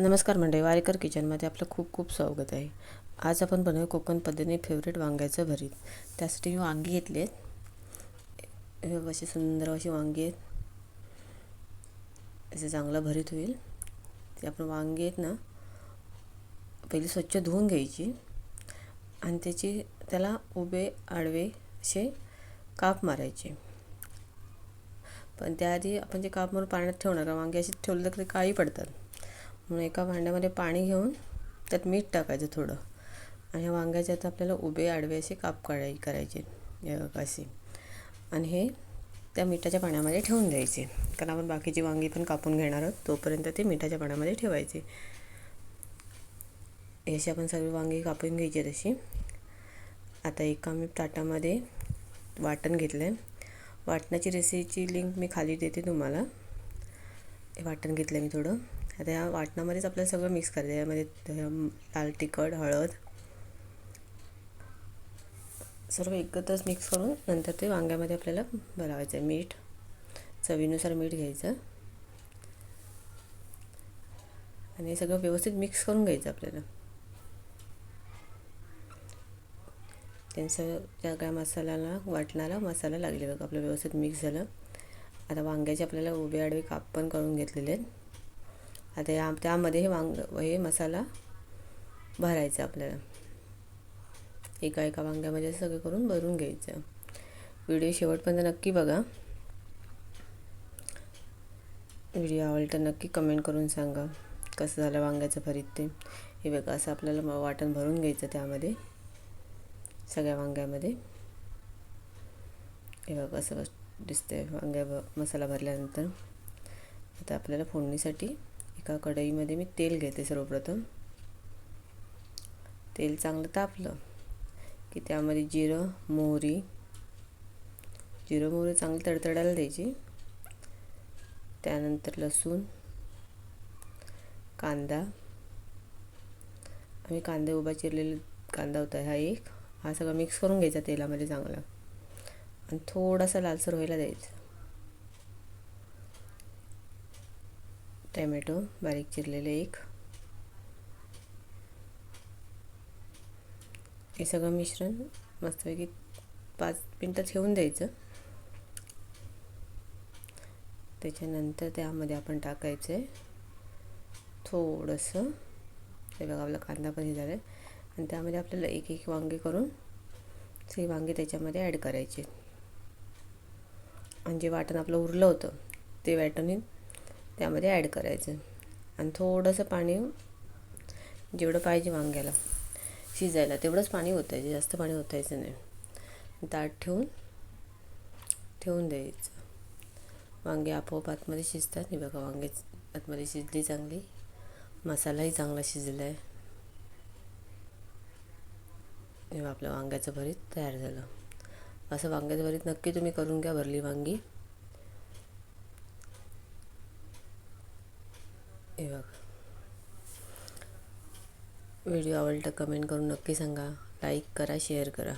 नमस्कार मंडळी वारेकर किचनमध्ये आपलं खूप खूप स्वागत आहे. आज आपण बनवू कोकण पद्धतीने फेवरेट वांग्याचं भरीत. त्यासाठी मी वांगी घेतली आहेत. अशी सुंदर अशी वांगी आहेत. असे चांगलं भरीत होईल. ते आपण वांगी आहेत ना पहिली स्वच्छ धुवून घ्यायची आणि त्याची त्याला उभे आडवे असे काप मारायचे. पण त्याआधी आपण जे काप मारून पाण्यात ठेवणार वांगे असे ठेवलं तर काळी पडतात. म्हणून एका भांड्यामध्ये पाणी घेऊन त्यात मीठ टाकायचं थोडं. आणि ह्या आता आपल्याला उभे आडवे असे काप काढाय करायचे असे. आणि हे त्या मिठाच्या पाण्यामध्ये ठेवून द्यायचे. कारण आपण बाकीची वांगी पण कापून घेणार आहोत तोपर्यंत ते मिठाच्या पाण्यामध्ये ठेवायचे. अशी आपण सगळी वांगी कापून घ्यायची तशी. आता एका मी ताटामध्ये वाटण घेतलं आहे वाटणाची रेसिपीची लिंक मी खाली देते तुम्हाला. हे वाटण घेतलं मी थोडं. आता या वाटणामध्येच आपल्याला सगळं मिक्स करायचं यामध्ये म्हणजे, लाल तिखट हळद. सर्व एकत्रच मिक्स करून नंतर ते वांग्यामध्ये आपल्याला भरावायचं आहे. मीठ चवीनुसार मीठ घ्यायचं. आणि सगळं व्यवस्थित मिक्स करून घ्यायचं आपल्याला. त्यांचं त्या काय मसाल्याला वाटणारा मसाला लागले बघा. आपलं व्यवस्थित मिक्स झालं. आता वांग्याचे आपल्याला उभे आडवे काप पण करून घेतलेले आहेत. आता या त्यामध्ये हे वांग हे मसाला भरायचा आपल्याला. एका एका वांग्यामध्ये सगळं करून भरून घ्यायचं. व्हिडिओ शेवटपर्यंत नक्की बघा. व्हिडिओ आवडला तर नक्की कमेंट करून सांगा. कसं झालं वांग्याचं भरीत ते? हे बघा असं आपल्याला वाटण भरून घ्यायचं त्यामध्ये. सगळ्या वांग्यामध्ये. हे बघा कसं दिसतंय वांग्या मसाला भरल्यानंतर. आता आपल्याला फोडणीसाठी एका कढईमध्ये मी तेल घेते सर्वप्रथम. तेल चांगलं तापलं की त्यामध्ये जिरं मोहरी जिरं मोहरी चांगली तडतडायला द्यायची. त्यानंतर लसूण कांदा. आम्ही कांदे उभा चिरलेला कांदा होता हा एक. हा सगळा मिक्स करून घ्यायचा तेलामध्ये चांगला. आणि थोडासा लालसर व्हायला द्यायचा. टॅमॅटो बारीक चिरलेले एक. हे सगळं मिश्रण मस्तपैकी पाच मिनटं ठेवून द्यायचं. त्याच्यानंतर त्यामध्ये आपण टाकायचं आहे थोडंसं. हे बघा आपला कांदा पण हे झाला आहे आणि त्यामध्ये आपल्याला एक एक वांगे करून ते वांगे त्याच्यामध्ये ॲड करायचे. आणि जे वाटण आपलं उरलं होतं ते वाटणीत त्यामध्ये ॲड करायचं. आणि थोडंसं पाणी जेवढं पाहिजे वांग्याला शिजायला तेवढंच पाणी ओतायचं जास्त पाणी ओतायचं नाही. ताट ठेवून ठेवून द्यायचं. वांगे आपोआप आतमध्ये शिजतात. नाही बघा वांगे आतमध्ये शिजली चांगली. मसालाही चांगला शिजला आहे तेव्हा आपलं वांग्याचं भरीत तयार झालं. असं वांग्याचं भरीत नक्की तुम्ही करून घ्या भरली वांगी हे बघा व्हिडिओ आवडला कमेंट करून नक्की सांगा. लाईक करा शेअर करा.